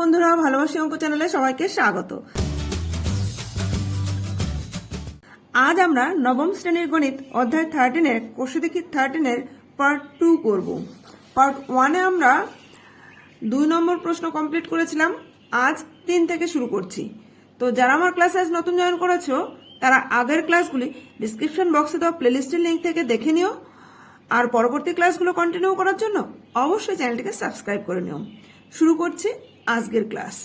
বন্ধুরা, ভালোবাসি অঙ্ক চ্যানেলে সবাইকে স্বাগত। আজ আমরা নবম শ্রেণির গণিত অধ্যায় থার্টিনের দেখি থার্টিনের পার্ট টু করব। পার্ট ওয়ানে আমরা দুই নম্বর প্রশ্ন কমপ্লিট করেছিলাম, আজ তিন থেকে শুরু করছি। তো যারা আমার ক্লাসে আজ নতুন জয়েন করেছ, তারা আগের ক্লাসগুলি ডিসক্রিপশন বক্সে দেওয়া প্লেলিস্টের লিঙ্ক থেকে দেখে নিও। আর পরবর্তী ক্লাসগুলো কন্টিনিউ করার জন্য অবশ্যই চ্যানেলটিকে সাবস্ক্রাইব করে নিও। শুরু করছি। আজকের ক্লাস।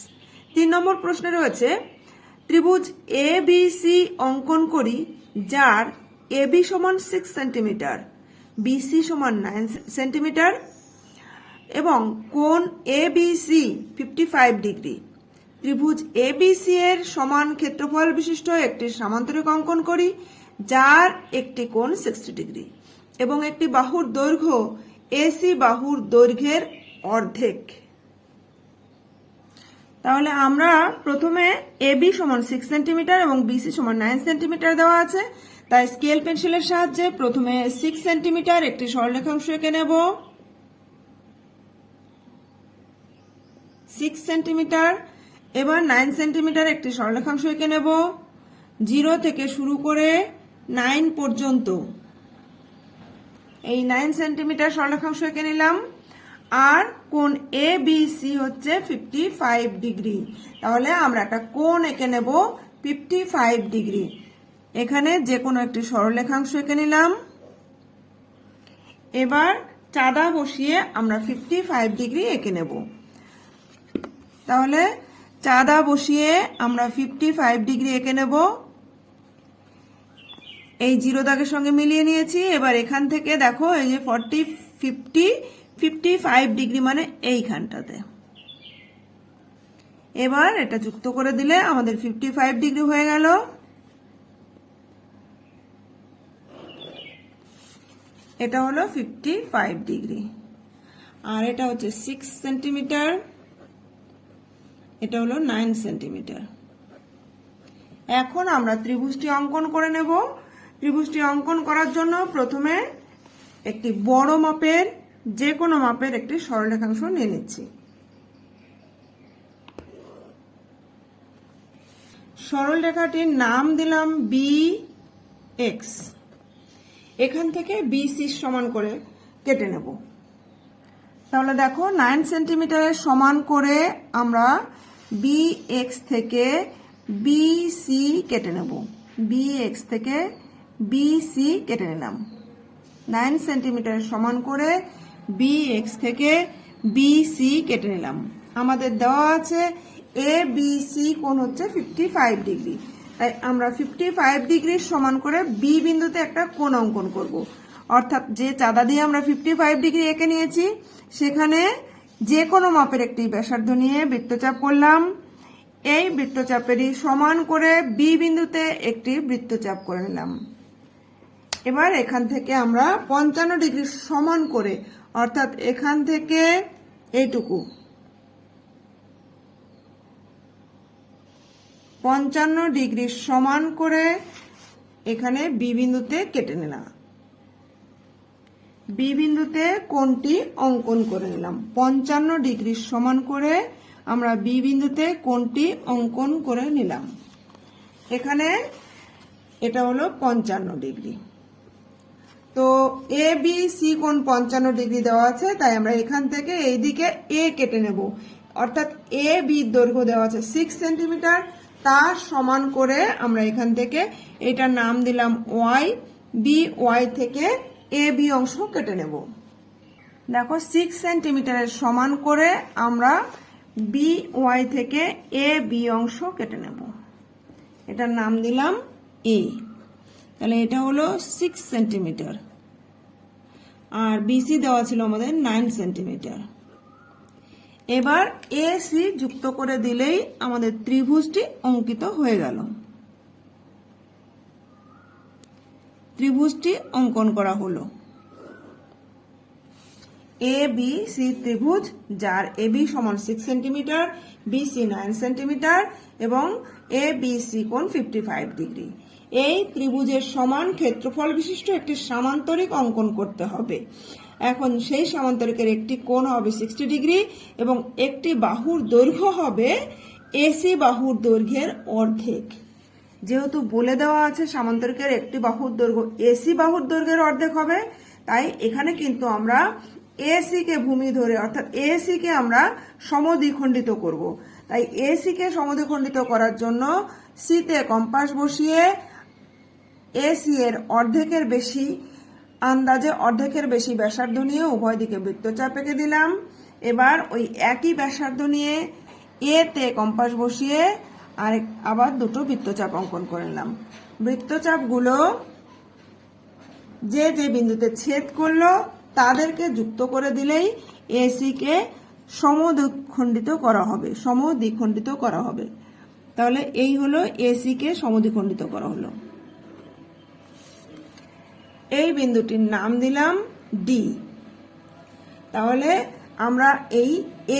তিন নম্বর প্রশ্নে রয়েছে, ত্রিভুজ এ বি সি অঙ্কন করি যার এ বি সমান সিক্স সেন্টিমিটার বিসি সমান নাইন সেন্টিমিটার এবং কোন A B C fifty five degree ত্রিভুজ এ বি সি এর সমান ক্ষেত্রফল বিশিষ্ট একটি সামান্তরিক অঙ্কন করি যার একটি কোণ সিক্সটি ডিগ্রি এবং একটি বাহুর দৈর্ঘ্য এসি বাহুর দৈর্ঘ্যের অর্ধেক। তাহলে আমরা প্রথমে এ বি সমান সিক্স সেন্টিমিটার এবং বিসি সমান নাইন সেন্টিমিটার দেওয়া আছে। তাই স্কেল পেন্সিলের সাহায্যে প্রথমে সিক্স সেন্টিমিটার একটি সরলরেখাংশ এঁকে নেব। সিক্স সেন্টিমিটার এবার নাইন সেন্টিমিটার একটি সরলরেখাংশ এঁকে নেব। জিরো থেকে শুরু করে নাইন পর্যন্ত। এই নাইন সেন্টিমিটার সরলরেখাংশ এঁকে নিলাম। আর কোন এ বি সি হচ্ছে ফিফটি ফাইভ ডিগ্রি তাহলে আমরা একটা কোন এঁকে নেব ফিফটি ফাইভ ডিগ্রি এখানে যে কোনো একটি সরলরেখাংশ এঁকে নিলাম। এবার চাঁদা বসিয়ে আমরা ফিফটি ফাইভ ডিগ্রি এঁকে নেব। তাহলে চাঁদা বসিয়ে আমরা ফিফটি ফাইভ ডিগ্রি এঁকে নেব। এই জিরো দাগের সঙ্গে মিলিয়ে নিয়েছি। এবার এখান থেকে দেখো এই যে forty fifty fifty five degree মানে এইখানটাতে। এবার এটা যুক্ত করে দিলে আমাদের ফিফটি ফাইভ ডিগ্রি হয়ে গেল। এটা হলো ফিফটি ফাইভ ডিগ্রি আর এটা হচ্ছে সিক্স সেন্টিমিটার এটা হলো নাইন সেন্টিমিটার এখন আমরা ত্রিভুজটি অঙ্কন করে নেব। ত্রিভুজটি অঙ্কন করার জন্য প্রথমে একটি বড় মাপের যে কোনো মাপের একটি সরলরেখাংশ নিয়ে নিচ্ছি। সরল রেখাটির নাম দিলাম বি এক্স এখান থেকে বি সি সমান করে কেটে নেব। তাহলে দেখো নাইন সেন্টিমিটারের সমান করে আমরা বি এক্স থেকে বি সি কেটে নেব। বি এক্স থেকে বি সি কেটে নিলাম। নাইন সেন্টিমিটারের সমান করে বি এক্স থেকে বি সি কেটে নিলাম। আমাদের দেওয়া আছে এ বি সি কোণ হচ্ছে ফিফটি ফাইভ ডিগ্রি তাই আমরা ফিফটি ফাইভ ডিগ্রির সমান করে বি বিন্দুতে একটা কোণ অঙ্কন করব। অর্থাৎ যে চাঁদা দিয়ে আমরা ফিফটি ফাইভ ডিগ্রি এঁকে নিয়েছি, সেখানে যে কোনো মাপের একটি ব্যাসার্ধ নিয়ে বৃত্তচাপ করলাম। এই বৃত্তচাপেরই সমান করে বি বিন্দুতে একটি বৃত্তচাপ করে নিলাম। এবার এখান থেকে আমরা পঞ্চান্ন ডিগ্রি সমান করে, অর্থাৎ এখান থেকে এইটুকু। পঞ্চান্ন ডিগ্রি সমান করে এখানে বি বিন্দুতে কেটে নিলাম। বি বিন্দুতে কোণটি অঙ্কন করে নিলাম। পঞ্চান্ন ডিগ্রি সমান করে আমরা বি বিন্দুতে কোণটি অঙ্কন করে নিলাম। এখানে এটা হলো পঞ্চান্ন ডিগ্রি। তো এ বি সি কোণ পঞ্চান্ন ডিগ্রি দেওয়া আছে, তাই আমরা এখান থেকে এই দিকে এ কেটে নেব। অর্থাৎ এ বি দৈর্ঘ্য দেওয়া আছে সিক্স সেন্টিমিটার তার সমান করে আমরা এখান থেকে এটার নাম দিলাম ওয়াই বি ওয়াই থেকে এ বি অংশ কেটে নেব। দেখো সিক্স সেন্টিমিটারের সমান করে আমরা বি ওয়াই থেকে এ বি অংশ কেটে নেব। এটার নাম দিলাম এ তাহলে এটা হলো সিক্স সেন্টিমিটার আর বিসি দেওয়া ছিল আমাদের নাইন সেন্টিমিটার এবার এ সি যুক্ত করে দিলেই আমাদের ত্রিভুজটি অঙ্কিত হয়ে গেল। ত্রিভুজটি অঙ্কন করা হলো। এ বি সি ত্রিভুজ, যার এ বি সমান six centimetre B C nine centimetre এবং এ বি সি কোণ ফিফটি ফাইভ ডিগ্রি এই ত্রিভুজের সমান ক্ষেত্রফল বিশিষ্ট একটি সামান্তরিক অঙ্কন করতে হবে। এখন সেই সামান্তরিকের একটি কোণ হবে সিক্সটি ডিগ্রি এবং একটি বাহুর দৈর্ঘ্য হবে এসি বাহুর দৈর্ঘ্যের অর্ধেক। যেহেতু বলে দেওয়া আছে সামান্তরিকের একটি বাহুর দৈর্ঘ্য এসি বাহুর দৈর্ঘ্যের অর্ধেক হবে, তাই এখানে কিন্তু আমরা এসি কে ভূমি ধরে, অর্থাৎ এসি কে আমরা সমদ্বিখণ্ডিত করব। তাই এসি কে সমদ্বিখণ্ডিত করার জন্য সিতে কম্পাস বসিয়ে এসি এর অর্ধেকের বেশি আন্দাজে অর্ধেকের বেশি ব্যাসার্ধ নিয়ে উভয় দিকে বৃত্তচাপ এঁকে দিলাম। এবার ওই একই ব্যাসার্ধ নিয়ে এতে কম্পাস বসিয়ে আর আবার দুটো বৃত্তচাপ অঙ্কন করে নিলাম। বৃত্তচাপগুলো যে যে বিন্দুতে ছেদ করল, তাদেরকে যুক্ত করে দিলেই এসি কে সমদ্বিখণ্ডিত করা হবে, সমদ্বিখণ্ডিত করা হবে। তাহলে এই হলো এসি কে সমদ্বিখণ্ডিত করা হলো। এই বিন্দুটির নাম দিলাম ডি তাহলে আমরা এই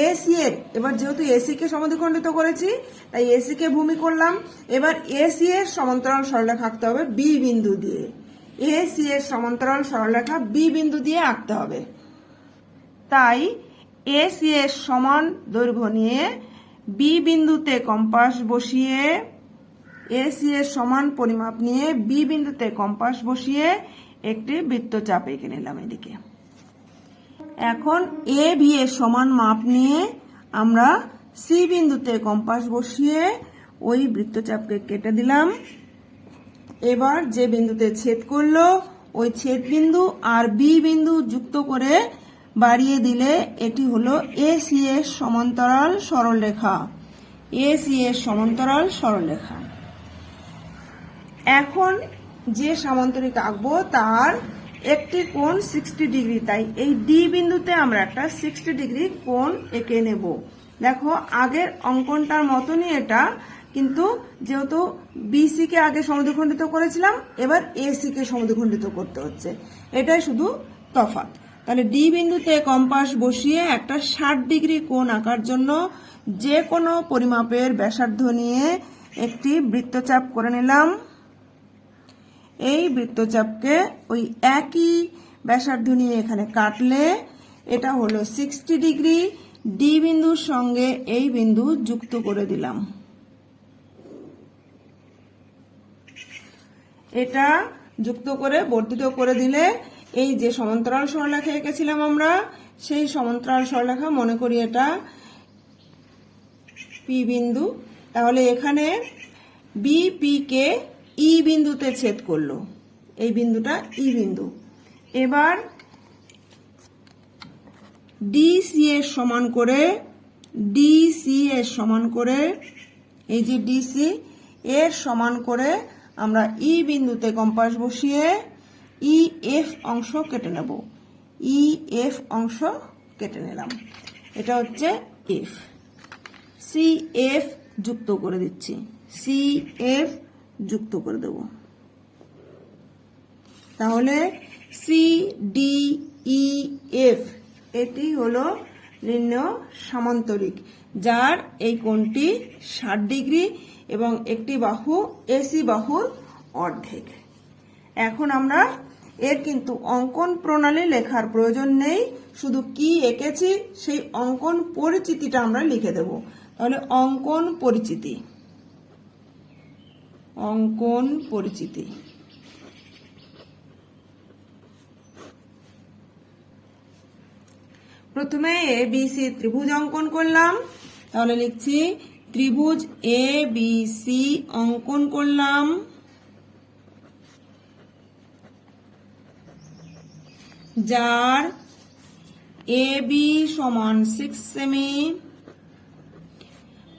এসি এর, এবার যেহেতু এসি কে সমদ্বিখণ্ডিত করেছি, তাই এসি কে ভূমি করলাম। এবার এসি এর সমান্তরাল সরলরেখা আঁকতে হবে বি বিন্দু দিয়ে। এসি এর সমান্তরাল সরলরেখা বি বিন্দু দিয়ে আঁকতে হবে। তাই এসি এর সমান দৈর্ঘ্য নিয়ে বি বিন্দুতে কম্পাস বসিয়ে এসি এর সমান পরিমাপ নিয়ে বি বিন্দুতে কম্পাস বসিয়ে একটি বৃত্তচাপ এঁকে নিলাম এদিকে। এখন এ বি এর সমান মাপ নিয়ে আমরা সি বিন্দুতে কম্পাস বসিয়ে ওই বৃত্তচাপকে কেটে দিলাম। এবার যে বিন্দুতে ছেদ করল, ওই ছেদ বিন্দু আর বি বিন্দু যুক্ত করে বাড়িয়ে দিলে এটি হলো এ সি এর সমান্তরাল সরলরেখা। এ সি এর সমান্তরাল সরলরেখা। এখন যে সামান্তরিক আঁকবো তার একটি কোণ সিক্সটি ডিগ্রি তাই এই ডি বিন্দুতে আমরা একটা সিক্সটি ডিগ্রি কোণ এঁকে নেব। দেখো, আগের অঙ্কনটার মতনই এটা, কিন্তু যেহেতু বিসি কে আগে সমদ্বিখণ্ডিত করেছিলাম, এবার এসি কে সমদ্বিখণ্ডিত করতে হচ্ছে। এটাই শুধু তফাৎ। তাহলে ডি বিন্দুতে কম্পাস বসিয়ে একটা ষাট ডিগ্রি কোণ আঁকার জন্য যে কোনো পরিমাপের ব্যাসার্ধ নিয়ে একটি বৃত্তচাপ করে নিলাম। এই বৃত্তচাপকে ওই একই ব্যাসার্ধ নিয়ে এখানে কাটলে এটা হলো সিক্সটি ডিগ্রি ডি বিন্দুর সঙ্গে এই বিন্দু যুক্ত করে দিলাম। এটা যুক্ত করে বর্ধিত করে দিলে এই যে সমান্তরাল সরলরেখা এঁকেছিলাম আমরা, সেই সমান্তরাল সরলরেখা, মনে করি এটা পি বিন্দু। তাহলে এখানে বিপি কে ই বিন্দুতে ছেদ করল। এই বিন্দুটা ই বিন্দু। এবার ডিসি এর সমান করে ডিসি এর সমান করে এই যে ডিসি এর সমান করে আমরা ই বিন্দুতে কম্পাস বসিয়ে ই এফ অংশ কেটে নেব। ই এফ অংশ কেটে নিলাম। এটা হচ্ছে এফ। সি এফ যুক্ত করে দিচ্ছি। সি এফ যুক্ত করে দেব। তাহলে সি ডি ই এফ এটি হলো নিম্ন সামান্তরিক, যার এই কোণটি ষাট ডিগ্রি এবং একটি বাহু এসি বাহুর অর্ধেক। এখন আমরা এর কিন্তু অঙ্কন প্রণালী লেখার প্রয়োজন নেই, শুধু কি এঁকেছি সেই অঙ্কন পরিচিতিটা আমরা লিখে দেব। তাহলে অঙ্কন পরিচিতি। অঙ্কন পরিচিতি। প্রথমে এ বি সি ত্রিভুজ অঙ্কন করলাম। তাহলে লিখছি, ত্রিভুজ এ বি সি অঙ্কন করলাম। যার এ বি সমান সিক্স সেমি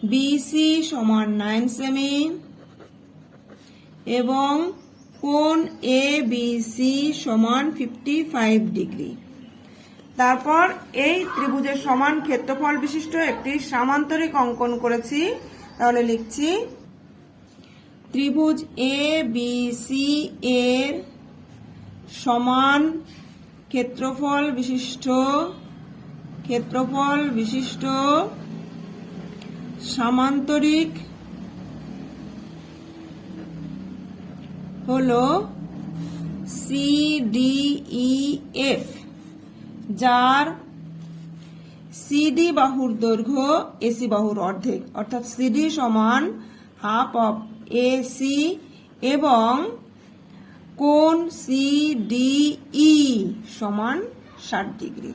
বিসি সমান নাইন সেমি এবং কোন এ বি সি সমান ফিফটি ফাইভ ডিগ্রি তারপর এই ত্রিভুজের সমান ক্ষেত্রফল বিশিষ্ট একটি সামান্তরিক অঙ্কন করেছি। তাহলে লিখছি, ত্রিভুজ এ বি সি এর সমান ক্ষেত্রফল বিশিষ্ট ক্ষেত্রফল বিশিষ্ট সামান্তরিক হল সি ডি ই এফ যার সিডি বাহুর দৈর্ঘ্য এসি বাহুর অর্ধেক, অর্থাৎ সিডি সমান হাফ অফ এ সি এবং কোন সি ডি ই সমান ষাট ডিগ্রি।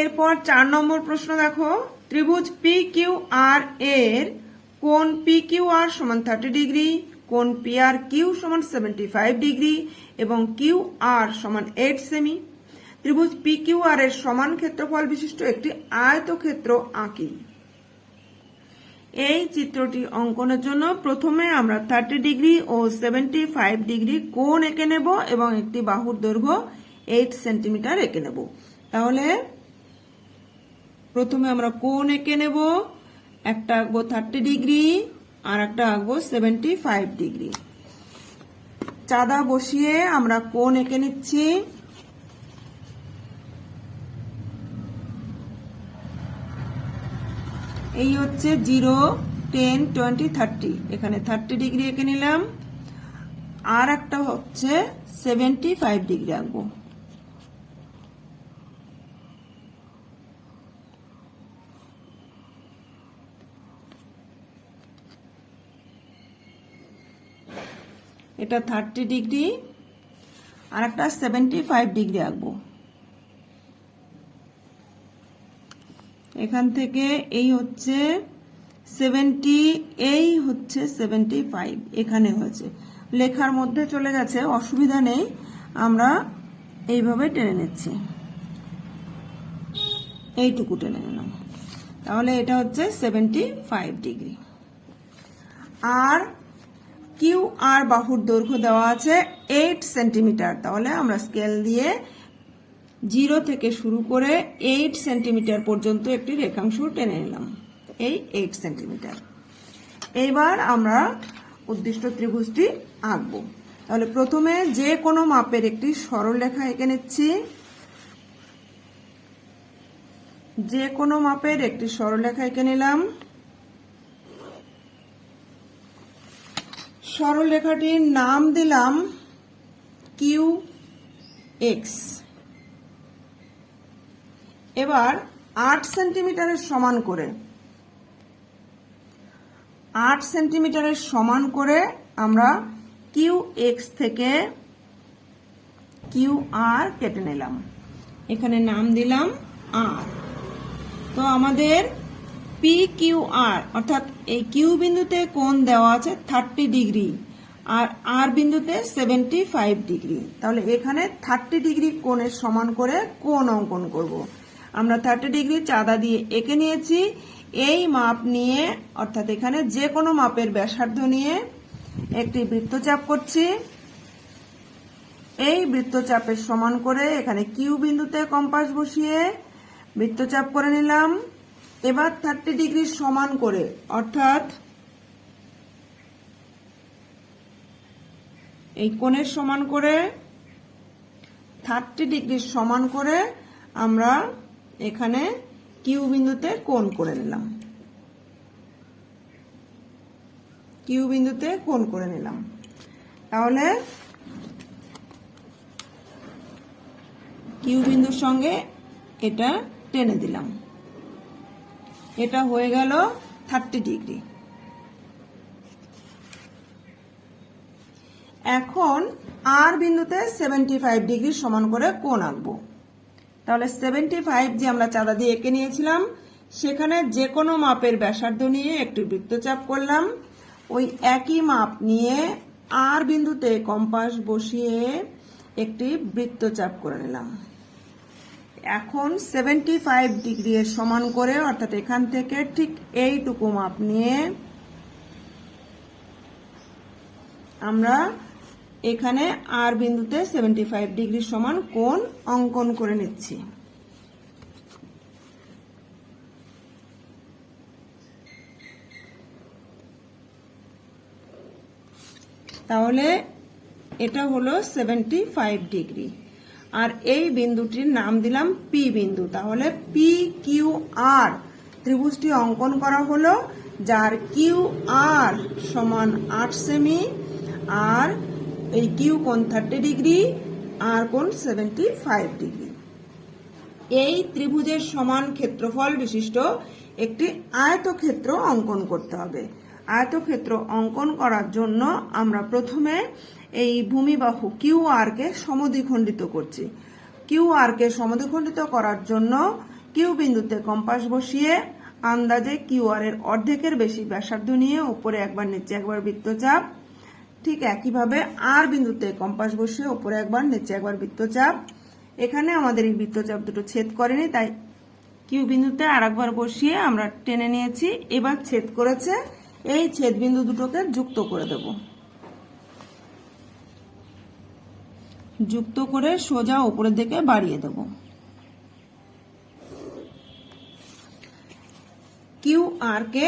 এরপর চার নম্বর প্রশ্ন দেখো। ত্রিভুজ পি কিউ আর এর কোণ পি কিউ আর সমান থার্টি ডিগ্রি, কোন পি আর কিউ সমান সেভেন্টি ফাইভ ডিগ্রি এবং কিউ আর সমান এইট সেমি ত্রিভুজ পি কিউ আর এর সমান ক্ষেত্রফল বিশিষ্ট একটি আয়তক্ষেত্র আঁকি। এই চিত্রটি অঙ্কনের জন্য প্রথমে আমরা থার্টি ডিগ্রি ও সেভেন্টি ফাইভ ডিগ্রি কোণ এঁকে নেব এবং একটি বাহুর দৈর্ঘ্য এইট সেন্টিমিটার এঁকে নেব। তাহলে প্রথমে আমরা কোণ এঁকে নেব। একটা আঁকবো থার্টি ডিগ্রি আর একটা আঁকবো সেভেন্টি ফাইভ ডিগ্রি চাঁদা বসিয়ে আমরা কোণ এঁকে নিচ্ছি। এই হচ্ছে জিরো টেন টোয়েন্টি থার্টি এখানে থার্টি ডিগ্রি এঁকে নিলাম। আর একটা হচ্ছে সেভেন্টি ফাইভ ডিগ্রি আঁকবো। এটা থার্টি ডিগ্রি আর একটা সেভেন্টি ফাইভ ডিগ্রি আঁকবো। এখান থেকে এই হচ্ছে সেভেন্টি এই হচ্ছে সেভেন্টি ফাইভ এখানে হয়েছে। লেখার মধ্যে চলে গেছে, অসুবিধা নেই, আমরা এইভাবে টেনে নিচ্ছি। এইটুকু টেনে নিলাম। তাহলে এটা হচ্ছে সেভেন্টি ফাইভ ডিগ্রি আর কিউ আর বাহুর দৈর্ঘ্য দেওয়া আছে এইট সেন্টিমিটার তাহলে আমরা স্কেল দিয়ে জিরো থেকে শুরু করে এইট সেন্টিমিটার পর্যন্ত একটি রেখাংশ টেনে নিলাম। এই এইট সেন্টিমিটার এইবার আমরা উদ্দিষ্ট ত্রিভুজটি আঁকবো। তাহলে প্রথমে যে কোনো মাপের একটি সরলরেখা এঁকে নিচ্ছি। যে কোনো মাপের একটি সরলরেখা এঁকে নিলাম। সরলরেখাটির নাম দিলাম কিউ এক্স। এবার আট সেন্টিমিটারের সমান করে, আট সেন্টিমিটারের সমান করে আমরা কিউ এক্স থেকে কিউ আর কেটে নিলাম। এখানে নাম দিলাম আর। তো আমাদের পি কিউ আর অর্থাৎ এই কিউ বিন্দুতে কোণ দেওয়া আছে থার্টি ডিগ্রি আর আর বিন্দুতে সেভেন্টি ফাইভ ডিগ্রি তাহলে এখানে থার্টি ডিগ্রি কোণের সমান করে কোণ অঙ্কন করব। আমরা থার্টি ডিগ্রি চাঁদা দিয়ে এঁকে নিয়েছি। এই মাপ নিয়ে, অর্থাৎ এখানে যে কোনো মাপের ব্যাসার্ধ নিয়ে একটি বৃত্তচাপ করছি। এই বৃত্তচাপের সমান করে এখানে কিউ বিন্দুতে কম্পাস বসিয়ে বৃত্তচাপ করে নিলাম। এবার থার্টি ডিগ্রি সমান করে, অর্থাৎ এই কোণের সমান করে থার্টি ডিগ্রি সমান করে আমরা এখানে কিউ বিন্দুতে কোণ করে নিলাম। কিউ বিন্দুতে কোণ করে নিলাম। তাহলে কিউ বিন্দুর সঙ্গে এটা টেনে দিলাম। এটা হয়ে গেল থার্টি ডিগ্রি। এখন আর বিন্দুতে সেভেন্টি ফাইভ ডিগ্রি সমান করে কোণ আঁকবো। তাহলে সেভেন্টি ফাইভ যে আমরা চাঁদা দিয়ে এঁকে নিয়েছিলাম, সেখানে যে কোনো মাপের ব্যাসার্ধ নিয়ে একটি বৃত্তচাপ করলাম। ওই একই মাপ নিয়ে আর বিন্দুতে কম্পাস বসিয়ে একটি বৃত্তচাপ করে নিলাম। এখন সেভেন্টি ফাইভ ডিগ্রি এর সমান করে, অর্থাৎ এখান থেকে ঠিক এইটুকু মাপ নিয়ে আমরা এখানে আর বিন্দুতে সেভেন্টি ফাইভ ডিগ্রি সমান কোণ অঙ্কন করে নিচ্ছি। তাহলে এটা হলো সেভেন্টি ফাইভ ডিগ্রি। আর এই বিন্দুটির নাম দিলাম পি বিন্দু। তাহলে পি কিউ আর ত্রিভুজটি অঙ্কন করা হলো, যার কিউ আর সমান আট সেমি আর এই কিউ কোণ থার্টি ডিগ্রি আর কোণ সেভেন্টি ফাইভ ডিগ্রি এই ত্রিভুজের সমান ক্ষেত্রফল বিশিষ্ট একটি আয়তক্ষেত্র অঙ্কন করতে হবে। আয়তক্ষেত্র অঙ্কন করার জন্য আমরা প্রথমে এই ভূমিবাহু কিউ আর কে সমদ্বিখণ্ডিত করছি। কিউ আর কে সমদ্বিখণ্ডিত করার জন্য কিউ বিন্দুতে কম্পাস বসিয়ে আন্দাজে কিউ এর অর্ধেকের বেশি ব্যাসার্ধ নিয়ে উপরে একবার নিচে একবার বৃত্তচাপ, ঠিক একইভাবে আর বিন্দুতে কম্পাস বসিয়ে উপরে একবার নিচে একবার বৃত্তচাপ। এখানে আমাদের এই বৃত্তচাপ দুটো ছেদ করেনি, তাই কিউ বিন্দুতে আর একবার বসিয়ে আমরা টেনে নিয়েছি। এবার ছেদ করেছে এই ছেদ বিন্দু দুটোকে যুক্ত করে দেব। যুক্ত করে সোজা উপরের দিকে বাড়িয়ে দেব। কিউ আর কে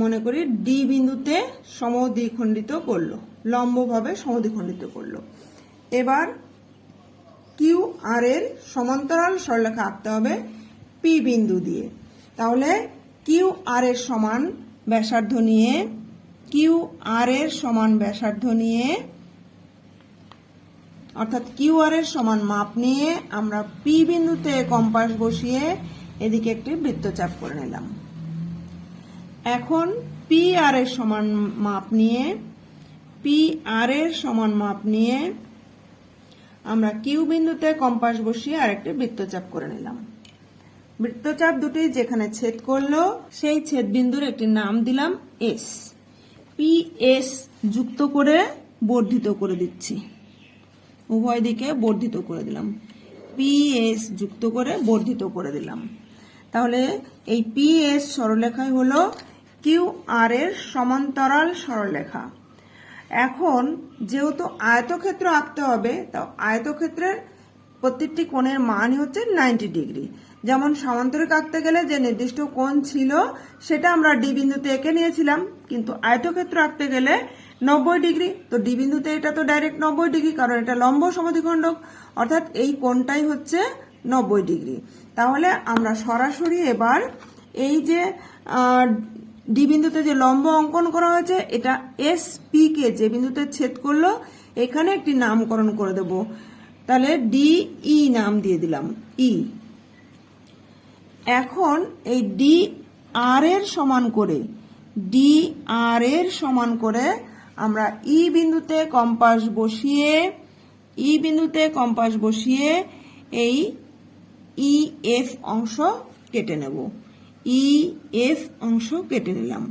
মনে করি ডি বিন্দুতে সমদ্বিখণ্ডিত করল, লম্বভাবে সমদ্বিখণ্ডিত করল। এবার কিউ আর এর সমান্তরাল সরলরেখা আঁকতে হবে পি বিন্দু দিয়ে। তাহলে কিউ আর এর সমান ব্যাসার্ধ নিয়ে কিউ আর এর সমান ব্যাসার্ধ নিয়ে, অর্থাৎ কিউ আর এর সমান মাপ নিয়ে আমরা পি বিন্দুতে কম্পাস বসিয়ে এদিকে একটি বৃত্তচাপ করে নিলাম। এখন পি আর এর সমান মাপ নিয়ে পি আর এর সমান মাপ নিয়ে আমরা কিউ বিন্দুতে কম্পাস বসিয়ে আরেকটি বৃত্তচাপ করে নিলাম। বৃত্তচাপ দুটি যেখানে ছেদ করল, সেই ছেদ বিন্দুর একটি নাম দিলাম এস পি এস যুক্ত করে বর্ধিত করে দিচ্ছি। উভয় দিকে বর্ধিত করে দিলাম। পি এস যুক্ত করে বর্ধিত করে দিলাম। তাহলে এই পি এস সরলরেখাই হলো কিউ আর এর সমান্তরাল সরলরেখা। এখন যেহেতু আয়তক্ষেত্র আঁকতে হবে, তো আয়তক্ষেত্রের প্রত্যেকটি কোণের মানই হচ্ছে নাইনটি ডিগ্রি যেমন সমান্তরিক আঁকতে গেলে যে নির্দিষ্ট কোণ ছিল, সেটা আমরা ডি বিন্দুতে এঁকে নিয়েছিলাম। কিন্তু আয়তক্ষেত্র আঁকতে গেলে নব্বই ডিগ্রি তো ডি বিন্দুতে এটা তো ডাইরেক্ট নব্বই ডিগ্রি কারণ এটা লম্ব সমদ্বিখণ্ডক। অর্থাৎ এই কোণটাই হচ্ছে নব্বই ডিগ্রি তাহলে আমরা সরাসরি এবার এই যে ডি বিন্দুতে যে লম্ব অঙ্কন করা হয়েছে, এটা এস পি কে যে বিন্দুতে ছেদ করল, এখানে একটি নামকরণ করে দেব। তাহলে ডি ই নাম দিয়ে দিলাম ই এখন এই ডি আর এর সমান করে ডি আর এর সমান করে আমরা ই বিন্দুতে কম্পাস বসিয়ে ই বিন্দুতে কম্পাস বসিয়ে এই ই এফ অংশ কেটে নেব। ই এফ অংশ কেটে নিলাম।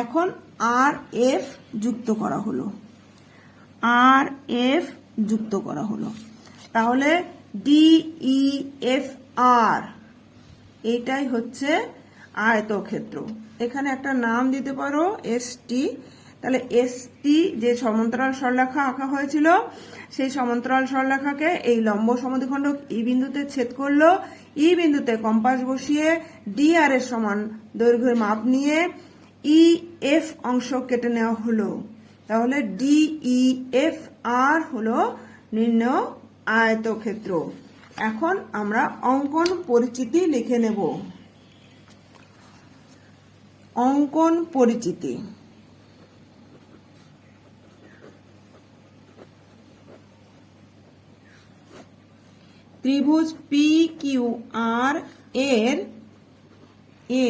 এখন আর এফ যুক্ত করা হলো। আর এফ যুক্ত করা হলো। তাহলে ই এফ আর এইটাই হচ্ছে আয়তক্ষেত্র। এখানে একটা নাম দিতে পারো এস টি তাহলে এস টি যে সমান্তরাল সরলরেখা আঁকা হয়েছিল, সেই সমান্তরাল সরলরেখাকে এই লম্ব সমদ্বিখণ্ডক ই বিন্দুতে ছেদ করল। ই বিন্দুতে কম্পাস বসিয়ে ডি আর এর সমান দৈর্ঘ্যের মাপ নিয়ে ই এফ অংশ কেটে নেওয়া হলো। তাহলে ডি ই এফ আর হলো নির্ণয় আয়তক্ষেত্র। এখন আমরা অঙ্কন পরিচিতি লিখে নেব। অঙ্কন পরিচিতি। ত্রিভুজ পি কিউ আর এর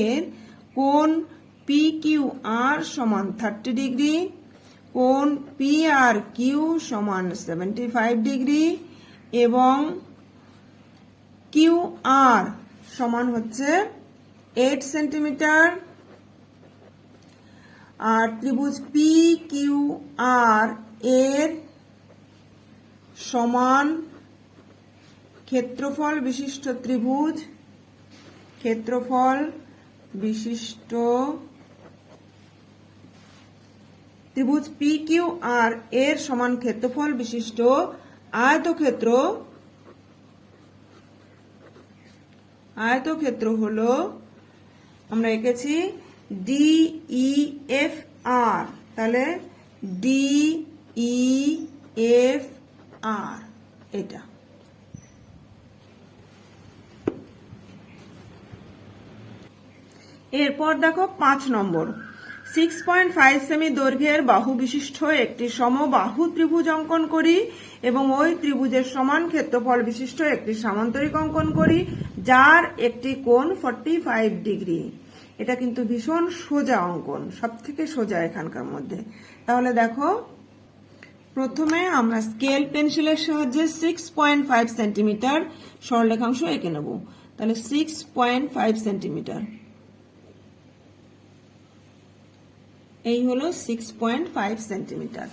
এর কোন পি কিউ আর সমান থার্টি ডিগ্রি কোন পি আর কিউ সমান সেভেন্টি ফাইভ ডিগ্রি এবং কিউ আর সমান হচ্ছে এইট সেন্টিমিটার আর ত্রিভুজ পি কিউ আর এর সমান ক্ষেত্রফল বিশিষ্ট ত্রিভুজ, ক্ষেত্রফল বিশিষ্ট ত্রিভুজ পি কিউ আর এর সমান ক্ষেত্রফল বিশিষ্ট আয়তক্ষেত্র আয়তক্ষেত্র হলো, আমরা এঁকেছি ডি ই এফ আর তাহলে ডি ই এফ আর এটা। এরপর দেখো পাঁচ নম্বর। সিক্স পয়েন্ট ফাইভ সেমি দৈর্ঘ্যের বাহু বিশিষ্ট একটি সমবাহু ত্রিভুজ অঙ্কন করি এবং ওই ত্রিভুজের সমান ক্ষেত্রফল বিশিষ্ট একটি সামান্তরিক অঙ্কন করি, যার একটি কোণ ফর্টি ফাইভ ডিগ্রি। এটা কিন্তু ভীষণ সোজা অঙ্কন সব থেকে সোজা এখানকার মধ্যে। তাহলে দেখো, প্রথমে আমরা স্কেল পেন্সিলের সাহায্যে সিক্স পয়েন্ট ফাইভ সেন্টিমিটার সরলেখাংশ এঁকে নেব। তাহলে সিক্স পয়েন্ট ফাইভ সেন্টিমিটার এই হলো six point five centimetre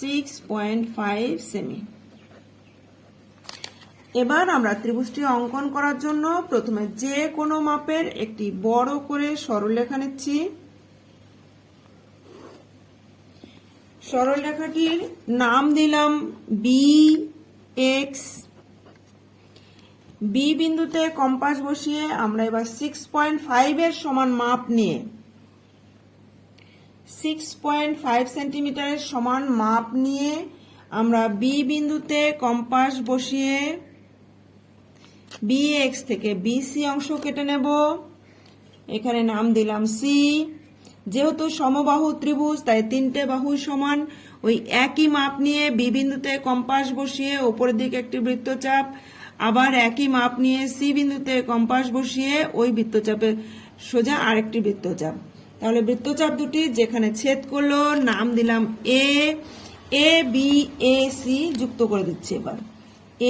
six point five semi এবার আমরা ত্রিভুজটি অঙ্কন করার জন্য প্রথমে যে কোনো মাপের একটি বড় করে সরলরেখা নিচ্ছি। সরলরেখাটির নাম দিলাম বি এক্স বি বিন্দুতে কম্পাস বসিয়ে আমরা এবার সিক্স পয়েন্ট ফাইভের সমান মাপ নিয়ে সিক্স পয়েন্ট ফাইভ সেন্টিমিটারের সমান মাপ নিয়ে আমরা বি বিন্দুতে কম্পাস বসিয়ে বি এক্স থেকে বিসি অংশ কেটে নেব। এখানে নাম দিলাম সি যেহেতু সমবাহু ত্রিভুজ, তাই তিনটে বাহু সমান। ওই একই মাপ নিয়ে বি বিন্দুতে কম্পাস বসিয়ে ওপরের দিকে একটি বৃত্তচাপ, আবার একই মাপ নিয়ে সি বিন্দুতে কম্পাস বসিয়ে ওই বৃত্তচাপে সোজা আরেকটি বৃত্তচাপ। তাহলে বৃত্তচাপ দুটি যেখানে ছেদ করল, নাম দিলাম এ এ বি এ সি যুক্ত করে দিচ্ছি এবার।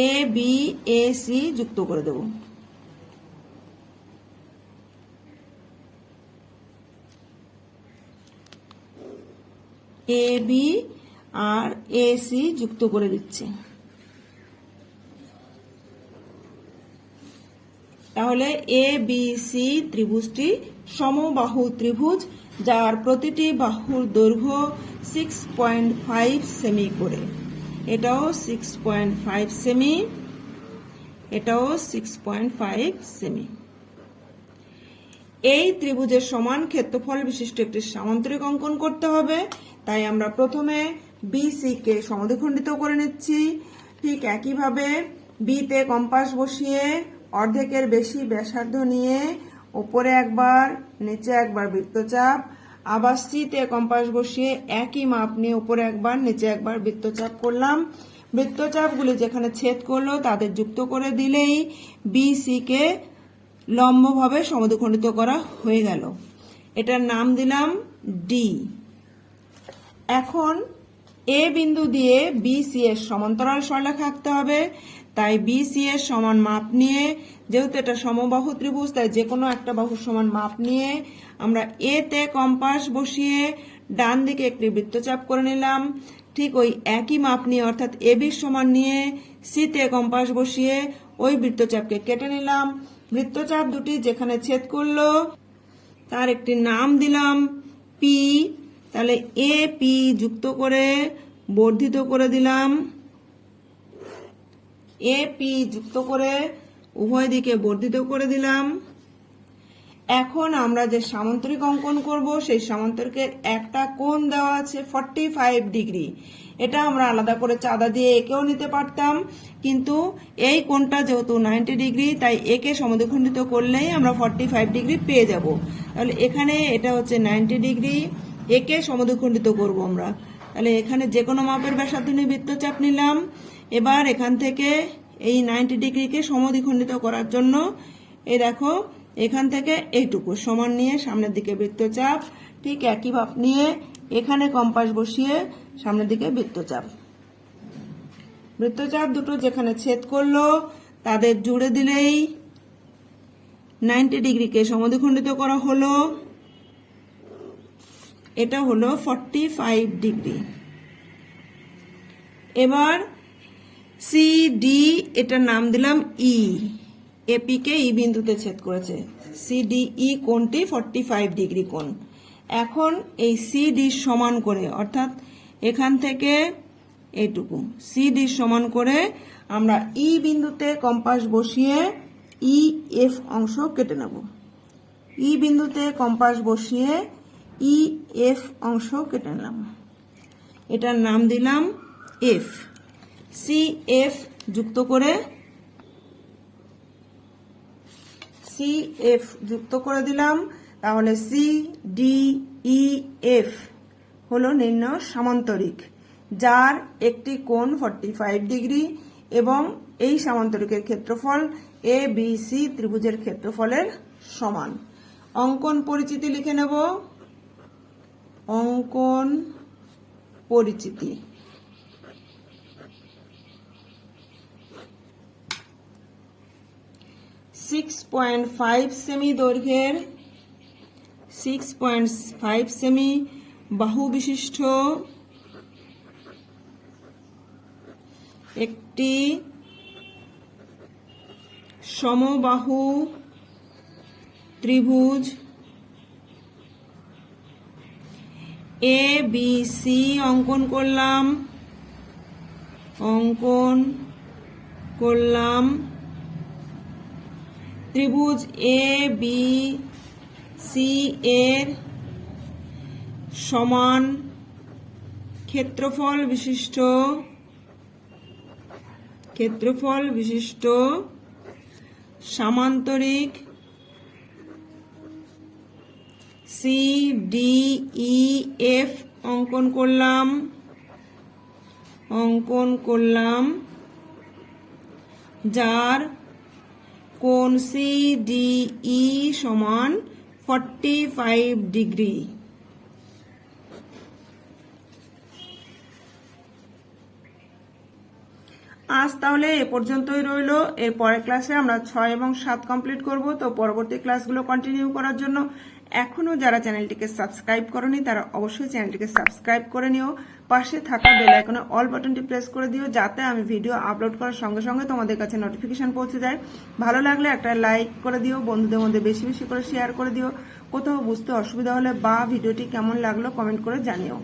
এ বি এ সি যুক্ত করে দেব। A B R A C যুক্ত করে দিচ্ছি। তাহলে এ বি সি ত্রিভুজটি সমবাহু ত্রিভুজ, যার প্রতিটি বাহুর দৈর্ঘ্য সিক্স পয়েন্ট ফাইভ সেমি করে। এটাও সিক্স পয়েন্ট ফাইভ সেমি এটাও সিক্স পয়েন্ট ফাইভ সেমি এই ত্রিভুজের সমান ক্ষেত্রফল বিশিষ্ট একটি সামান্তরিক অঙ্কন করতে হবে, তাই আমরা প্রথমে বিসি কে সমদ্বিখণ্ডিত করে নিচ্ছি। ঠিক একইভাবে বিতে কম্পাস বসিয়ে অর্ধেকের বেশি ব্যাসার্ধ নিয়ে ওপরে একবার, নিচে একবার বৃত্তচাপ, আবার সিতে কম্পাস বসিয়ে একই মাপ নিয়ে উপরে একবার, নিচে একবার বৃত্তচাপ করলাম। বৃত্তচাপগুলি যেখানে ছেদ করল, তাদের যুক্ত করে দিলেই বিসি কে লম্বভাবে সমদ্বিখণ্ডিত করা হয়ে গেল। এটার নাম দিলাম ডি এখন এ বিন্দু দিয়ে বিসি এর সমান্তরাল সরলেখা আঁকতে হবে। তাই বিসি এর সমান মাপ নিয়ে, যেহেতু এটা সমবাহু ত্রিভুজ, তাই যে কোনো একটা বাহুর সমান মাপ নিয়ে আমরা এ তে কম্পাস বসিয়ে ডান দিকে একটি বৃত্তচাপ করে নিলাম। ঠিক ওই একই মাপ নিয়ে, অর্থাৎ এ বির সমান নিয়ে সিতে কম্পাস বসিয়ে ওই বৃত্তচাপকে কেটে নিলাম। বৃত্তচাপ দুটি যেখানে ছেদ করল, তার একটি নাম দিলাম, পি তাহলে এ পি যুক্ত করে বর্ধিত করে দিলাম। এ পি যুক্ত করে উভয় দিকে বর্ধিত করে দিলাম। এখন আমরা যে সামান্তরিক অঙ্কন করব, সেই সামান্তরিকের একটা কোণ দেওয়া আছে ফর্টি ফাইভ ডিগ্রি এটা আমরা আলাদা করে চাঁদা দিয়ে একেও নিতে পারতাম, কিন্তু এই কোণটা যেহেতু নাইনটি ডিগ্রি তাই একে সমদ্বিখণ্ডিত করলেই আমরা ফর্টি ফাইভ ডিগ্রি পেয়ে যাব। তাহলে এখানে এটা হচ্ছে নাইনটি ডিগ্রি একে সমদ্বিখণ্ডিত করব আমরা। তাহলে এখানে যে কোনো মাপের ব্যাসার্ধ নিয়ে বৃত্তচাপ নিলাম। এবার এখান থেকে এই নাইনটি ডিগ্রিকে সমদ্বিখণ্ডিত করার জন্য এই দেখো, এখান থেকে এইটুকু সমান নিয়ে সামনের দিকে বৃত্তচাপ, ঠিক একই ভাব নিয়ে এখানে কম্পাস বসিয়ে সামনের দিকে বৃত্তচাপ। বৃত্তচাপ দুটো যেখানে ছেদ করল, তাদের জুড়ে দিলেই নাইনটি ডিগ্রিকে সমদ্বিখণ্ডিত করা হলো। এটা হলো ফর্টি ফাইভ ডিগ্রি এবার সি ডি এটার নাম দিলাম ই এপিকে ই বিন্দুতে ছেদ করেছে। সি ডি ই কোণটি ফর্টি ফাইভ ডিগ্রি কোণ। এখন এই সি সিডি সমান করে, অর্থাৎ এখান থেকে এইটুকু। সিডি সমান করে আমরা ই বিন্দুতে কম্পাস বসিয়ে ই এফ অংশ কেটে নেব। ই বিন্দুতে কম্পাস বসিয়ে ই, এফ অংশ কেটে নিলাম। এটার নাম দিলাম এফ। সি, এফ যুক্ত করে, সি, এফ যুক্ত করে দিলাম। তাহলে সি, ডি, ই, এফ হলো নিম্ন সামান্তরিক, যার একটি কোণ ফর্টি ফাইভ ডিগ্রি এবং এই সামান্তরিকের ক্ষেত্রফল এ বি সি ত্রিভুজের ক্ষেত্রফলের সমান। অঙ্কন পরিচিতি লিখে নেব। অঙ্কন পরিচিতি। সিক্স পয়েন্ট ফাইভ সেমি দৈর্ঘ্যের সিক্স পয়েন্ট ফাইভ সেমি বাহু বিশিষ্ট একটি সমবাহু ত্রিভুজ এ বি সি অঙ্কন করলাম। অঙ্কন করলাম। ত্রিভুজ এ বি সি এর সমান ক্ষেত্রফল বিশিষ্ট ক্ষেত্রফল বিশিষ্ট সামান্তরিক সি ডি ই এফ অঙ্কন করলাম। অঙ্কন করলাম। যার কোণ সি ডি ই সমান ফর্টি ফাইভ ডিগ্রি আজ তাহলে এ পর্যন্তই রইল। এর পরের ক্লাসে আমরা ছয় এবং সাত কমপ্লিট করব। তো পরবর্তী ক্লাসগুলো কন্টিনিউ করার জন্য এখনও যারা চ্যানেলটিকে সাবস্ক্রাইব করনি, তারা অবশ্যই চ্যানেলটিকে সাবস্ক্রাইব করে নিও। পাশে থাকা বেল আইকনে অল বাটনটি প্রেস করে দিও, যাতে আমি ভিডিও আপলোড করার সঙ্গে সঙ্গে তোমাদের কাছে নোটিফিকেশন পৌঁছে যায়। ভালো লাগলে একটা লাইক করে দিও, বন্ধুদের মধ্যে বেশি বেশি করে শেয়ার করে দিও। কোথাও বুঝতে অসুবিধা হলে বা ভিডিওটি কেমন লাগল কমেন্ট করে জানিও।